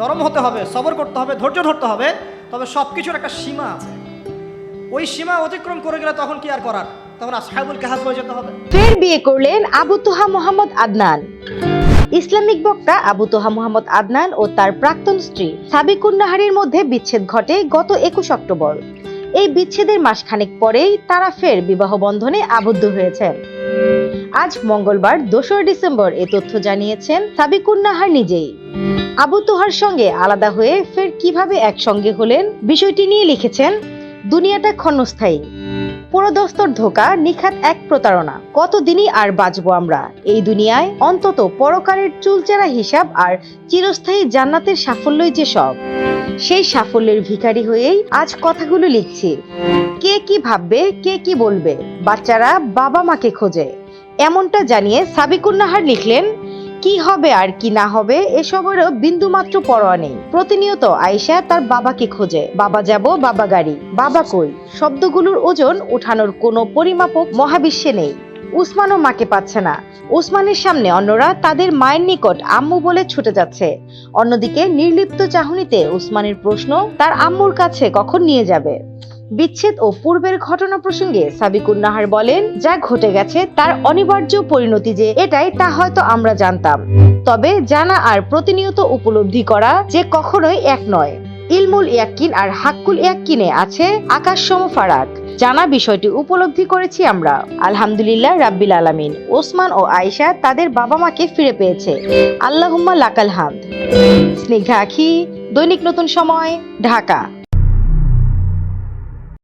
নরম হতে হবে, সবর করতে হবে, ধৈর্য ধরতে হবে, তবে সব কিছুর একটা সীমা আছে। ওই সীমা অতিক্রম করে গেলে তখন কি আর করার? তখন আসহাবুল কাহাজ হয়ে যেতে হবে। ফের বিয়ে করলেন আবু তোহা মোহাম্মদ আদনান। ইসলামিক বক্তা আবু তোহা মোহাম্মদ আদনান ও তার প্রাক্তন স্ত্রী সাবিকুন নাহারের মধ্যে বিচ্ছেদ ঘটে গত একুশ অক্টোবর। এই বিচ্ছেদের মাসখানেক পরেই তারা ফের বিবাহ বন্ধনে আবদ্ধ হয়েছেন। আজ মঙ্গলবার, দোসরা ডিসেম্বর এ তথ্য জানিয়েছেন সাবিকুন নাহার নিজেই। আবু তোহার সঙ্গে আলাদা হয়ে ফের কীভাবে একসঙ্গে হলেন বিষয়টি নিয়ে লিখেছেন দুনিয়াটা ক্ষণস্থায়ী। পুরোদস্তর ধোকা, নিখাত এক প্রতারণা। কতদিনই আর বাঁচবো আমরা? এই দুনিয়ায় অন্তত পরকারের চুলচেরা হিসাব আর চিরস্থায়ী জান্নাতের সাফল্যই যে সব। সেই সাফল্যের ভিখারি হয়েই আজ কথাগুলো লিখছি। কে কি ভাববে, কে কি বলবে? বাচ্চারা বাবা মাকে খোঁজে। এমনটা জানিয়ে সাবিকুন্নাহার লিখলেন কি হবে আর কি না হবে এসবেরও বিন্দুমাত্র পরোয়া নেই। প্রতিনিয়ত আয়েশা তার বাবাকে খোঁজে। বাবা যাব, বাবা গাড়ি। বাবা কই? শব্দগুলোর ওজন উঠানোর কোনো পরিমাপক মহাবিশ্বে নেই। উসমানও মাকে পাচ্ছে না। উসমানের সামনে অন্যরা তাদের মায়ের নিকট আম্মু বলে ছুটে যাচ্ছে। অন্যদিকে নির্লিপ্ত চাহনিতে উসমানের প্রশ্ন, তার আম্মুর কাছে কখন নিয়ে যাবে? বিচ্ছেদ ও পূর্বের ঘটনা প্রসঙ্গে সাবিকুন নাহার বলেন, যা ঘটে গেছে তার অনিবার্য পরিণতি যে এটাই, তা হয়তো আমরা জানতাম। তবে জানা আর প্রতিনিয়ত উপলব্ধি করা যে কখনোই এক নয়। ইলমুল ইয়াক্কিন আর হাক্কুল ইয়াক্কিনে আছে আকাশ সম ফারাক। জানা বিষয়টি উপলব্ধি করেছি আমরা। আলহামদুলিল্লাহ রাব্বিল আলামিন। ওসমান ও আয়েশা তাদের বাবা মাকে ফিরে পেয়েছে। আল্লাহুম্মা লাকাল হামদ। স্নিগ্ধা আখি, দৈনিক নতুন সময়, ঢাকা।